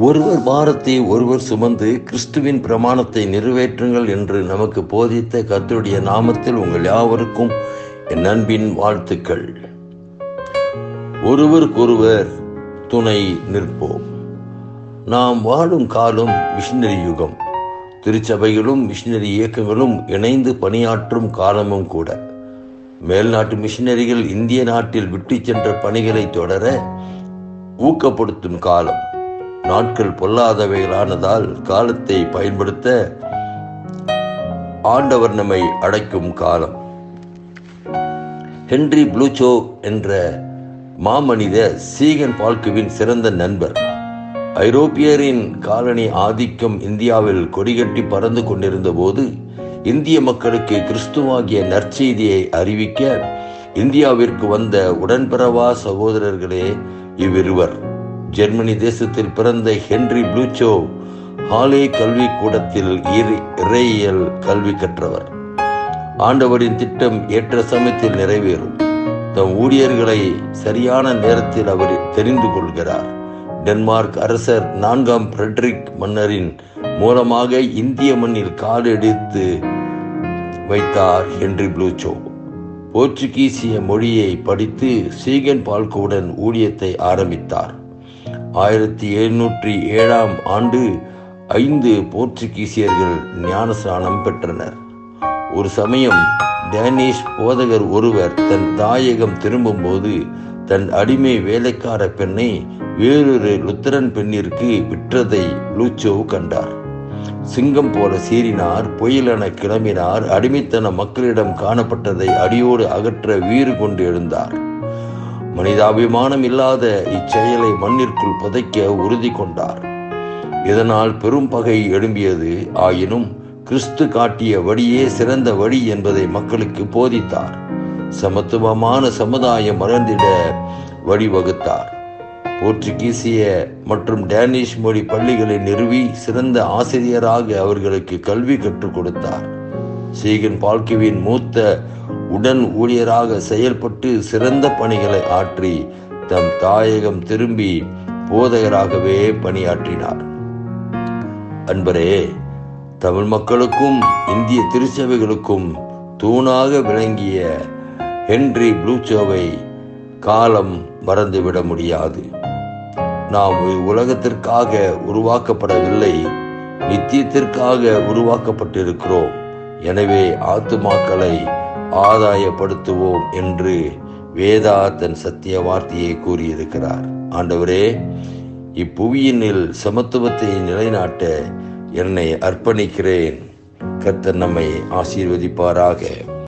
ஒருவர் பாரத்தை ஒருவர் சுமந்து கிறிஸ்துவின் பிரமாணத்தை நிறைவேற்றுங்கள் என்று நமக்கு போதித்த கத்தருடைய நாமத்தில் உங்கள் யாவருக்கும் என் அன்பின் வாழ்த்துக்கள். ஒருவருக்கொருவர் துணை நிற்போம். நாம் வாழும் காலம் மிஷினரி யுகம். திருச்சபைகளும் மிஷினரி இயக்கங்களும் இணைந்து பணியாற்றும் காலமும் கூட. மேல்நாட்டு மிஷினரிகள் இந்திய நாட்டில் விட்டு சென்ற பணிகளை தொடர ஊக்கப்படுத்தும் காலம். நாட்கள் பொல்லாதவைகளானதால் காலத்தை பயன்படுத்த ஆண்டவர் நம்மை அடைக்கும் காலம். ஹென்றி ப்ளூச்சோ என்ற மாமனித சீகன் பால்குவின் சிறந்த நண்பர். ஐரோப்பியரின் காலனி ஆதிக்கம் இந்தியாவில் கொடிகட்டி பறந்து கொண்டிருந்த போது இந்திய மக்களுக்கு கிறிஸ்துவாகிய நற்செய்தியை அறிவிக்க இந்தியாவிற்கு வந்த உடன்பிறவா சகோதரர்களே இவ்விருவர். ஜெர்மனி தேசத்தில் பிறந்த ஹென்றி ப்ளூச்சோ ஹாலே கல்வி கூடத்தில் இறையியல் கல்வி கற்றவர். ஆண்டவரின் திட்டம் ஏற்ற சமயத்தில் நிறைவேறும். தம் ஊழியர்களை சரியான நேரத்தில் அவர் தெரிந்து கொள்கிறார். டென்மார்க் அரசர் நான்காம் ஃப்ரெட்ரிக் மன்னரின் மூலமாக இந்திய மண்ணில் காலெடுத்து வைத்தார் ஹென்றி ப்ளூச்சோ. போர்ச்சுகீசிய மொழியை படித்து சீகன் பால்கோவுடன் ஊழியத்தை ஆரம்பித்தார். ஆயிரத்தி எழுநூற்றி ஏழாம் ஆண்டு ஐந்து போர்ச்சுகீசியர்கள் ஞானஸ்நானம் பெற்றனர். ஒரு சமயம் டேனிஷ் போதகர் ஒருவர் தன் தாயகம் திரும்பும்போது தன் அடிமை வேலைக்கார பெண்ணை வேறொரு லுத்தரன் பெண்ணிற்கு விற்றதை லூச்சோ கண்டார். சிங்கம் போல சீறினார் புயலென கிளம்பினார் அடிமைத்தன மக்களிடம் காணப்பட்டதை அடியோடு அகற்ற வீறு கொண்டு எழுந்தார். மனிதாபிமானம் இல்லாத இச்செயலை மண்ணிற்குள் புதைக்க உறுதி கொண்டார். இதனால் பெரும் பகை எழும்பியது ஆயினும் கிறிஸ்து காட்டிய வழியே சிறந்த வழி என்பதை மக்களுக்கு போதித்தார். சமத்துவமான சமுதாயம் மறந்திட வழிவகுத்தார். போர்ச்சுகீசிய மற்றும் டேனிஷ் மொழி பள்ளிகளை நிறுவி சிறந்த ஆசிரியராக அவர்களுக்கு கல்வி கற்றுக் கொடுத்தார். சீகன் பால்கிவின் மூத்த உடன் ஊழியராக செயல்பட்டு சிறந்த பணிகளை ஆற்றி தம் தாயகம் திரும்பி போதகராகவே பணியாற்றினார். அன்பரே தமிழ் மக்களுக்கும் இந்திய திருச்சபைகளுக்கும் தூணாக விளங்கிய ஹென்றி ப்ளூச்சோவை காலம் மறந்துவிட முடியாது. நாம் உலகத்திற்காக உருவாக்கப்படவில்லை நித்தியத்திற்காக உருவாக்கப்பட்டிருக்கிறோம். எனவே ஆத்துமாக்களை ஆதாயப்படுத்துவோம் என்று வேதா தன் சத்திய வார்த்தையை கூறியிருக்கிறார். ஆண்டவரே இப்புவியினில் சமத்துவத்தை நிலைநாட்ட என்னை அர்ப்பணிக்கிறேன். கர்த்தர் நம்மை ஆசீர்வதிப்பாராக.